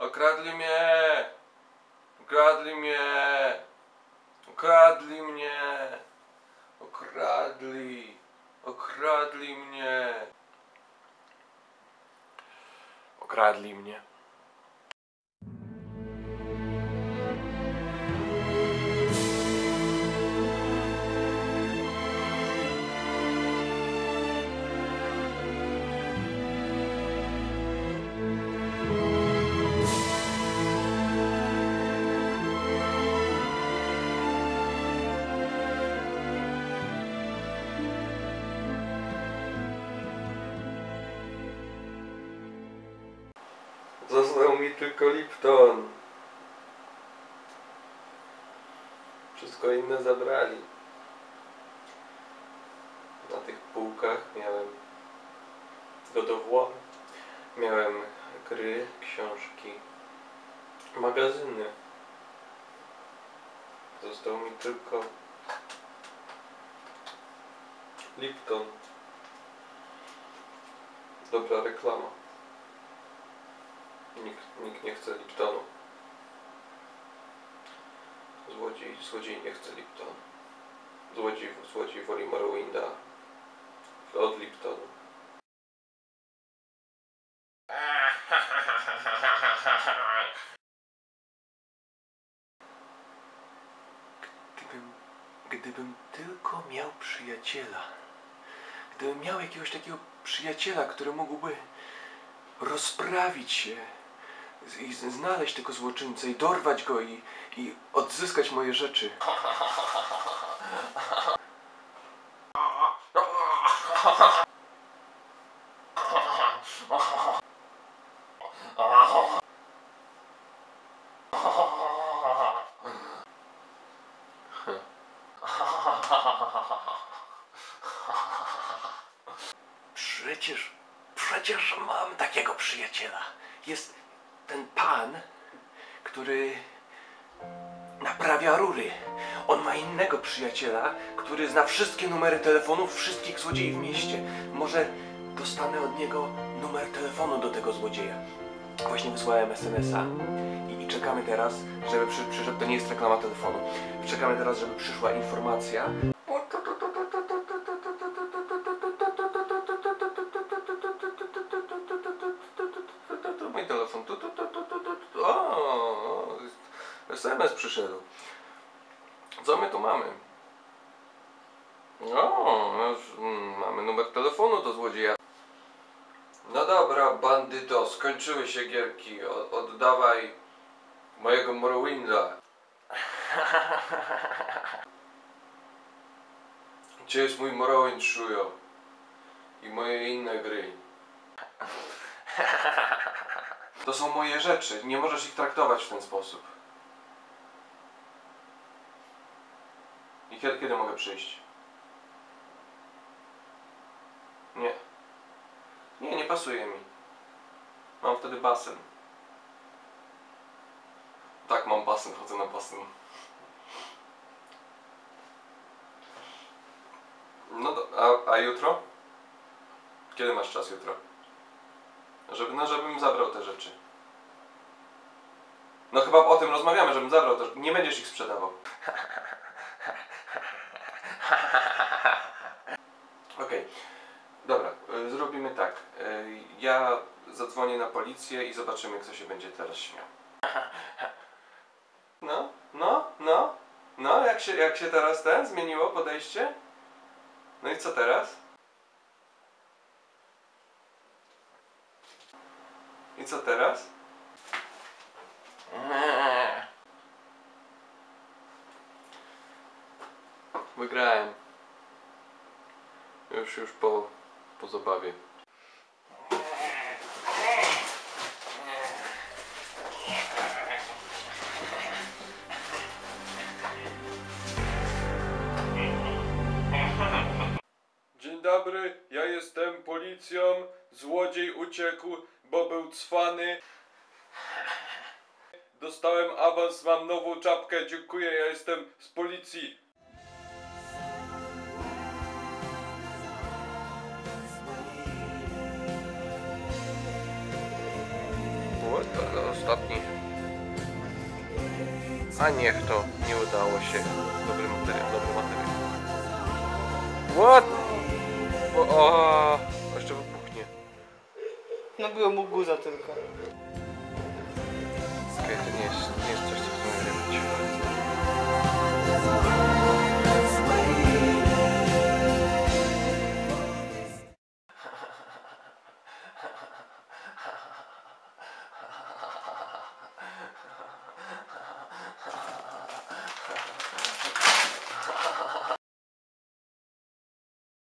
Okradli mnie! Okradli mnie! Okradli mnie! Okradli! Okradli mnie! Okradli mnie. Został mi tylko Lipton. Wszystko inne zabrali. Na tych półkach miałem godowłon, miałem gry, książki, magazyny. Został mi tylko Lipton. Dobra reklama. Nikt, nikt nie chce Liptonu. Złodziej, złodziej nie chce Liptonu. Złodziej, złodziej woli Morrowinda od Liptonu. Gdybym, gdybym tylko miał przyjaciela. Gdybym miał jakiegoś takiego przyjaciela, który mógłby rozprawić się i znaleźć tego złoczyńcę i dorwać go i, i odzyskać moje rzeczy. Przecież, przecież mam takiego przyjaciela. Jest ten pan, który naprawia rury. On ma innego przyjaciela, który zna wszystkie numery telefonów wszystkich złodziei w mieście. Może dostanę od niego numer telefonu do tego złodzieja. Właśnie wysłałem SMS-a i, i czekamy teraz, żeby przy, przyszedł, to nie jest reklama telefonu, czekamy teraz, żeby przyszła informacja. SMS przyszedł. Co my tu mamy? O, no już, mm, mamy numer telefonu do złodzieja. No dobra, bandyto, skończyły się gierki. O, oddawaj mojego Morrowinda. Gdzie jest mój Morrowind? I moje inne gry? To są moje rzeczy. Nie możesz ich traktować w ten sposób. I kiedy, kiedy mogę przyjść? Nie. Nie, nie pasuje mi. Mam wtedy basen. Tak, mam basen, chodzę na basen. No, do, a, a jutro? Kiedy masz czas jutro? Żeby, no, żebym zabrał te rzeczy. No chyba o tym rozmawiamy, żebym zabrał te Nie będziesz ich sprzedawał. Okej. Dobra, y, zrobimy tak. Y, Ja zadzwonię na policję i zobaczymy, kto się będzie teraz śmiał. No, no, no, no, jak się, jak się teraz ten zmieniło podejście? No i co teraz? I co teraz? Wygrałem. Już, już po, po zabawie. Dzień dobry, ja jestem policją. Złodziej uciekł, bo był cwany. Dostałem awans, mam nową czapkę, dziękuję, ja jestem z policji. ostatni. A niech to nie udało się. Dobry materiał, dobry materiał. What? O, o, jeszcze wybuchnie. No byłem mu guza tylko. Okej, okay, to nie jest, nie jest coś, co